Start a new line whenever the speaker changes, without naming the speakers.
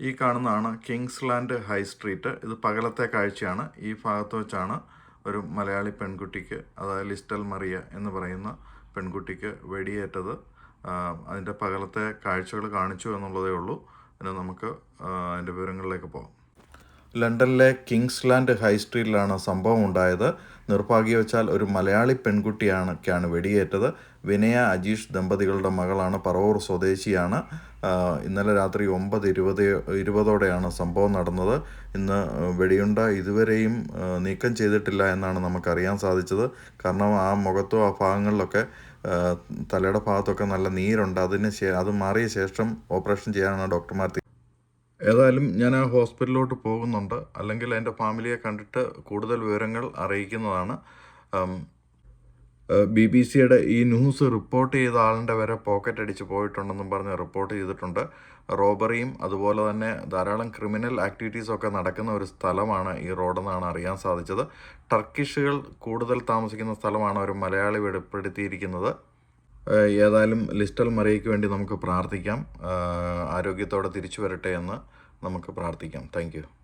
ഈ കാണുന്നതാണ് Kings land high street. ഇത് പകലത്തെ കാഴ്ചയാണ്. ഈ ഭാഗത്ത് വെച്ചാണ് ഒരു മലയാളി പെൺകുട്ടിക്ക് അതായത് ലിസ്റ്റൽ മറിയ എന്ന് പറയുന്ന പെൺകുട്ടിക്ക് വെടിയേറ്റത്. അതിന്റെ പകലത്തെ കാഴ്ചകൾ കാണിച്ചു എന്നുള്ളതേ ഉള്ളൂ. പിന്നെ നമുക്ക് അതിന്റെ വിവരങ്ങളിലേക്ക് പോകാം. ലണ്ടനിലെ കിങ്സ് ലാൻഡ് ഹൈ സ്ട്രീറ്റിലാണ് സംഭവം ഉണ്ടായത്. നിർഭാഗ്യവശാൽ ഒരു മലയാളി പെൺകുട്ടിയാണ് വെടിയേറ്റത്. വിനയ അജീഷ് ദമ്പതികളുടെ മകളാണ് പറവൂർ സ്വദേശിയാണ്. ഇന്നലെ രാത്രി ഒമ്പത് ഇരുപത് ഇരുപതോടെയാണ് സംഭവം നടന്നത്. ഇന്ന് വെടിയുണ്ട ഇതുവരെയും നീക്കം ചെയ്തിട്ടില്ല എന്നാണ് നമുക്കറിയാൻ സാധിച്ചത്. കാരണം ആ മുഖത്തോ ആ ഭാഗങ്ങളിലൊക്കെ തലയുടെ ഭാഗത്തൊക്കെ നല്ല നീരുണ്ട്. അതിന് ശേ അത് മാറിയ ശേഷം ഓപ്പറേഷൻ ചെയ്യാനാണ് ഡോക്ടർമാർ ഏതായാലും ഞാൻ ആ ഹോസ്പിറ്റലിലോട്ട് പോകുന്നുണ്ട്. അല്ലെങ്കിൽ എന്റെ ഫാമിലിയെ കണ്ടിട്ട് കൂടുതൽ വിവരങ്ങൾ അറിയിക്കുന്നതാണ്. ബി ബി സിയുടെ ഈ ന്യൂസ് റിപ്പോർട്ട് ചെയ്ത ആളിന്റെ വരെ പോക്കറ്റ് അടിച്ച് പോയിട്ടുണ്ടെന്നും പറഞ്ഞ് റിപ്പോർട്ട് ചെയ്തിട്ടുണ്ട്. റോബറിയും അതുപോലെ തന്നെ ധാരാളം ക്രിമിനൽ ആക്ടിവിറ്റീസൊക്കെ നടക്കുന്ന ഒരു സ്ഥലമാണ് ഈ റോഡെന്നാണ് അറിയാൻ സാധിച്ചത്. ടർക്കിഷുകൾ കൂടുതൽ താമസിക്കുന്ന സ്ഥലമാണ് ഒരു മലയാളി വെളിപ്പെടുത്തിയിരിക്കുന്നത്. ഏതായാലും ലിസ്റ്റൽ മറിയയ്ക്ക് വേണ്ടി നമുക്ക് പ്രാർത്ഥിക്കാം. ആരോഗ്യത്തോടെ തിരിച്ചു വരട്ടെ എന്ന് നമുക്ക് പ്രാർത്ഥിക്കാം. താങ്ക്